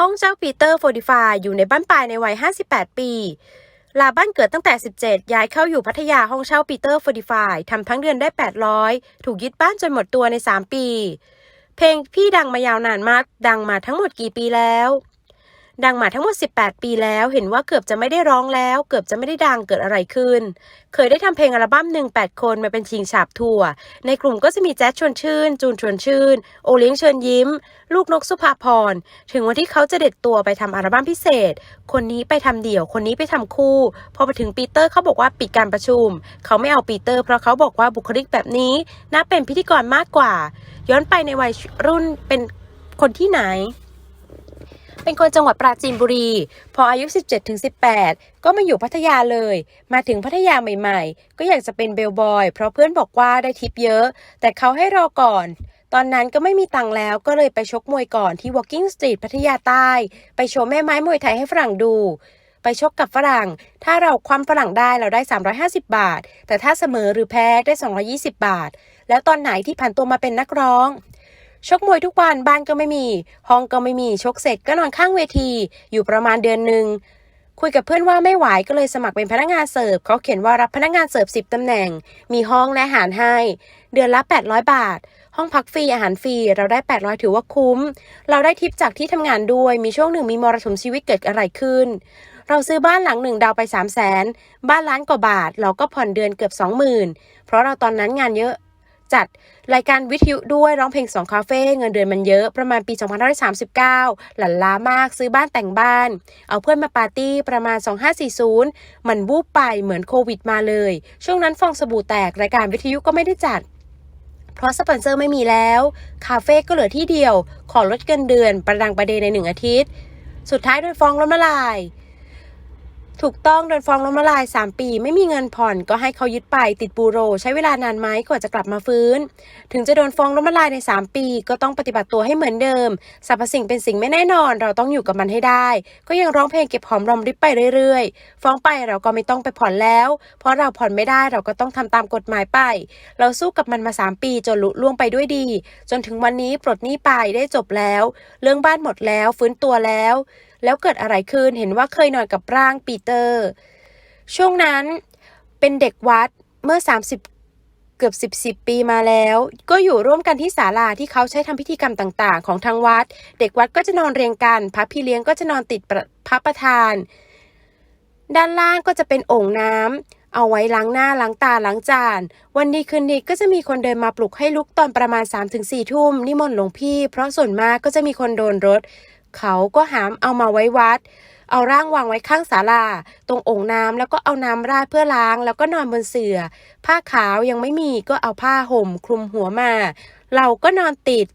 ห้องเจ้าปีเตอร์โฟดิฟายอยู่ในบ้านปลายในวัย 58 ปี ลาบ้านเกิดตั้งแต่ 17 ย้ายเข้าอยู่พัทยาห้องเช่าปีเตอร์โฟดิฟายทำทั้งเดือนได้ 800 ถูกยึดบ้านจนหมดตัวใน 3 ปี เพลงพี่ดังมายาวนานมาก ดังมาทั้งหมดกี่ปีแล้ว ดังมาทั้งหมด 18 ปีแล้ว เห็นว่าเกือบจะไม่ได้ร้องแล้ว เกือบจะไม่ได้ดังเกิดอะไรขึ้น เคยได้ทำเพลงอัลบั้มหนึ่ง8คนมาเป็นชิงฉาบทัวร์ในกลุ่มก็จะมีแจ๊สชวนชื่น จูนชวนชื่น โอเลี้ยงเชิญยิ้ม ลูกนกสุภาพร ถึงวันที่เขาจะเด็ดตัวไปทำอัลบั้มพิเศษ คนนี้ไปทำเดี่ยว คนนี้ไปทำคู่ พอไปถึงปีเตอร์เขาบอกว่าปิดการประชุม เขาไม่เอาปีเตอร์ เพราะเขาบอกว่าบุคลิกแบบนี้น่าเป็นพิธีกรมากกว่า ย้อนไปในวัยรุ่นเป็นคนที่ไหน เป็นคนจังหวัดปราจีนบุรี พออายุ 17ถึง18 ก็มาอยู่พัทยาเลย มาถึงพัทยาใหม่ๆ ก็อยากจะเป็นเบลบอย เพราะเพื่อนบอกว่าได้ทิปเยอะ แต่เขาให้รอก่อน ตอนนั้นก็ไม่มีตังค์แล้วก็เลยไปชกมวยก่อนที่ Walking Street พัทยาใต้ ไปโชว์แม่ไม้มวยไทยให้ฝรั่งดูไปชกกับฝรั่ง ถ้าเราคว้ำฝรั่งได้เราได้ 350 บาท แต่ถ้าเสมอหรือแพ้ได้ 220 บาท แล้วตอนไหนที่ผ่านตัวมาเป็นนักร้อง ชกมวยทุกวันบ้านก็ไม่มี ห้องก็ไม่มีชกเสร็จก็นอนข้างเวที อยู่ประมาณเดือนหนึ่งคุยกับเพื่อนว่าไม่ไหวก็เลยสมัครเป็นพนักงานเสิร์ฟเขาเขียนว่ารับพนักงานเสิร์ฟ10ตำแหน่ง มีห้องและอาหารให้ เดือนละ 800 บาท ห้องพักฟรีอาหารฟรีเราได้ 800 ถือว่าคุ้ม เราได้ทิปจากที่ทำงานด้วยมีช่วงหนึ่งมีมรสุมชีวิตเกิดอะไรขึ้น เราซื้อบ้านหลังหนึ่งดาวไป3 0 0แสนบ้านล้านกว่าบาท เราก็ผ่อนเดือนเกือบ 20,000 เพราะเราตอนนั้นงานเยอะ จัดรายการวิทยุด้วยร้องเพลงสองคาเฟ่เงินเดือนมันเยอะประมาณปี 2539 หลั่นล้ามากซื้อบ้านแต่งบ้าน เอาเพื่อนมาปาร์ตี้ประมาณ 2540 มันวูบไปเหมือนโควิดมาเลย ช่วงนั้นฟองสบู่แตกรายการวิทยุก็ไม่ได้จัด เพราะสปอนเซอร์ไม่มีแล้ว คาเฟ่ก็เหลือที่เดียว ขอลดเงินเดือน ประดังประเดในหนึ่งอาทิตย์ สุดท้ายโดนฟ้องล้มละลาย ถูกต้องโดนฟ้องล้มละลาย 3 ปี ไม่มีเงินผ่อนก็ให้เขายึดไปติดบูโร ใช้เวลานานไหมกว่าจะกลับมาฟื้น ถึงจะโดนฟ้องล้มละลายใน 3 ปี ก็ต้องปฏิบัติตัวให้เหมือนเดิมสรรพสิ่งเป็นสิ่งไม่แน่นอน เราต้องอยู่กับมันให้ได้ ก็ยังร้องเพลงเก็บหอมรอมริบไปเรื่อยๆ ฟ้องไปเราก็ไม่ต้องไปผ่อนแล้ว เพราะเราผ่อนไม่ได้เราก็ต้องทำตามกฎหมายไป เราสู้กับมันมา 3 ปีจนลุล่วงไปด้วยดี จนถึงวันนี้ปลดหนี้ไปได้จบแล้ว เรื่องบ้านหมดแล้วฟื้นตัวแล้ว แล้วเกิดอะไรขึ้นเห็นว่าเคยนอนกับร่างปีเตอร์ ช่วงนั้นเป็นเด็กวัดเมื่อ 30เกือบ10 10ปีมาแล้ว ก็อยู่ร่วมกันที่ศาลาที่เขาใช้ทำพิธีกรรมต่างๆ ของทางวัด เด็กวัดก็จะนอนเรียงกัน พระพี่เลี้ยงก็จะนอนติดพระประธาน ด้านล่างก็จะเป็นโอ่งน้ำเอาไว้ล้างหน้าล้างตาล้างจาน วันดีคืนดีก็จะมีคนเดินมาปลุกให้ลุกตอนประมาณ3-4ทุ่มนิมนต์หลวงพี่ เพราะส่วนมากก็จะมีคนโดนรถ เขาก็หามเอามาไว้วัด เอาร่างวางไว้ข้างศาลา ตรงโอ่งน้ำแล้วก็เอาน้ำราดเพื่อล้าง แล้วก็นอนบนเสื่อ ผ้าขาวยังไม่มีก็เอาผ้าห่มคลุมหัวมา เราก็นอนติด